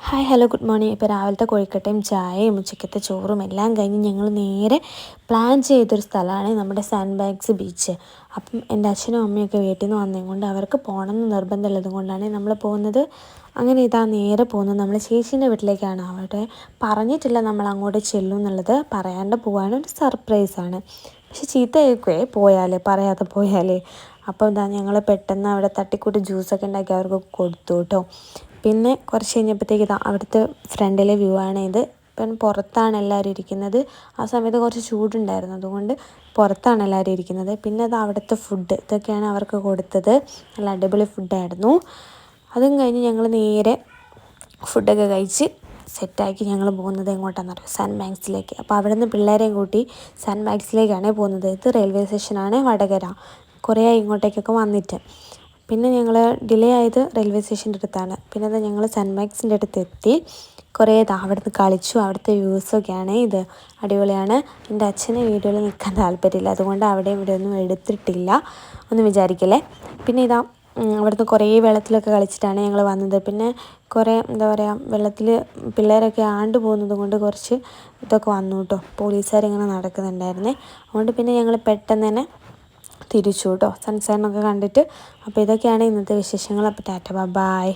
Hi hello good morning ഇപ്പോൾ രാവിലത്തെ കോഴിക്കട്ടയും ചായയും ഉച്ചക്കത്തെ ചോറും എല്ലാം കഴിഞ്ഞ് ഞങ്ങൾ നേരെ പ്ലാൻ ചെയ്തൊരു സ്ഥലമാണ് നമ്മുടെ സാൻഡ് ബാഗ്സ് ബീച്ച് അപ്പം എന്റെ അച്ഛനും അമ്മയൊക്കെ വീട്ടിൽ നിന്ന് വന്നതും കൊണ്ട് അവർക്ക് പോകണം എന്ന് നിർബന്ധമുള്ളത് കൊണ്ടാണ് നമ്മൾ പോകുന്നത്. അങ്ങനെ ഇതാ നേരെ പോകുന്നത്. നമ്മൾ ചേച്ചീന്റെ വീട്ടിലേക്കാണ്. അവിടെ പറഞ്ഞിട്ടില്ല നമ്മൾ അങ്ങോട്ട് ചെല്ലും എന്നുള്ളത്. പറയാണ്ട് പോകാനൊരു സർപ്രൈസാണ് പക്ഷെ ചീത്ത കേൾക്കുവേ പോയാലേ പറയാതെ പോയാൽ അപ്പോൾ എന്താ ഞങ്ങൾ പെട്ടെന്ന് അവിടെ തട്ടിക്കൂട്ട് ജ്യൂസൊക്കെ ഉണ്ടാക്കി അവർക്ക് കൊടുത്തു കേട്ടോ. പിന്നെ കുറച്ച് കഴിഞ്ഞപ്പോഴത്തേക്ക് ഇതാ അവിടുത്തെ ഫ്രണ്ടിലെ വ്യൂ ആണ് ഇത്. ഇപ്പം പുറത്താണ് എല്ലാവരും ഇരിക്കുന്നത്. ആ സമയത്ത് കുറച്ച് ചൂടുണ്ടായിരുന്നു. അതുകൊണ്ട് പുറത്താണ് എല്ലാവരും ഇരിക്കുന്നത്. പിന്നെ അത് അവിടുത്തെ ഫുഡ് ഇതൊക്കെയാണ് അവർക്ക് കൊടുത്തത്. നല്ല അടിപൊളി ഫുഡായിരുന്നു അതും കഴിഞ്ഞ് ഞങ്ങൾ നേരെ ഫുഡൊക്കെ കഴിച്ച് സെറ്റാക്കി ഞങ്ങൾ പോകുന്നത് എങ്ങോട്ടാണെന്ന് അറിയാം? സൺ മാക്സിലേക്ക് അപ്പോൾ അവിടെ നിന്ന് പിള്ളേരെയും കൂട്ടി സൺ മാക്സിലേക്കാണ് പോകുന്നത്. ഇത് റെയിൽവേ സ്റ്റേഷനാണ് വടകര. കുറേ ഇങ്ങോട്ടേക്കൊക്കെ വന്നിട്ട്. പിന്നെ ഞങ്ങൾ ഡിലേ ആയത് റെയിൽവേ സ്റ്റേഷന്റെ അടുത്താണ്. പിന്നെ അത് ഞങ്ങൾ സൺമാക്സിന്റെ അടുത്ത് എത്തി. കുറേ അവിടുന്ന് കളിച്ചു. അവിടുത്തെ വ്യൂസൊക്കെയാണ് ഇത്. അടിപൊളിയാണ്. എന്റെ അച്ഛന് വീഡിയോയിൽ നിൽക്കാൻ താല്പര്യമില്ല. അതുകൊണ്ട് അവിടെ ഇവിടെ ഒന്നും എടുത്തിട്ടില്ല. ഒന്നും വിചാരിക്കല്ലേ? പിന്നെ ഇതാ അവിടുന്ന് കുറേ വെള്ളത്തിലൊക്കെ കളിച്ചിട്ടാണ് ഞങ്ങൾ വന്നത്. പിന്നെ കുറേ എന്താ പറയുക വെള്ളത്തിൽ പിള്ളേരൊക്കെ ആണ്ട് പോകുന്നത് കൊണ്ട് കുറച്ച് ഇതൊക്കെ വന്നു കേട്ടോ. പോലീസുകാരിങ്ങനെ നടക്കുന്നുണ്ടായിരുന്നേ. അതുകൊണ്ട് പിന്നെ ഞങ്ങൾ പെട്ടെന്ന് തന്നെ തിരിച്ചു കേട്ടോ സൺസൈനൊക്കെ കണ്ടിട്ട്. അപ്പോൾ ഇതൊക്കെയാണ് ഇന്നത്തെ വിശേഷങ്ങൾ. അപ്പോൾ ടാറ്റ ബൈ.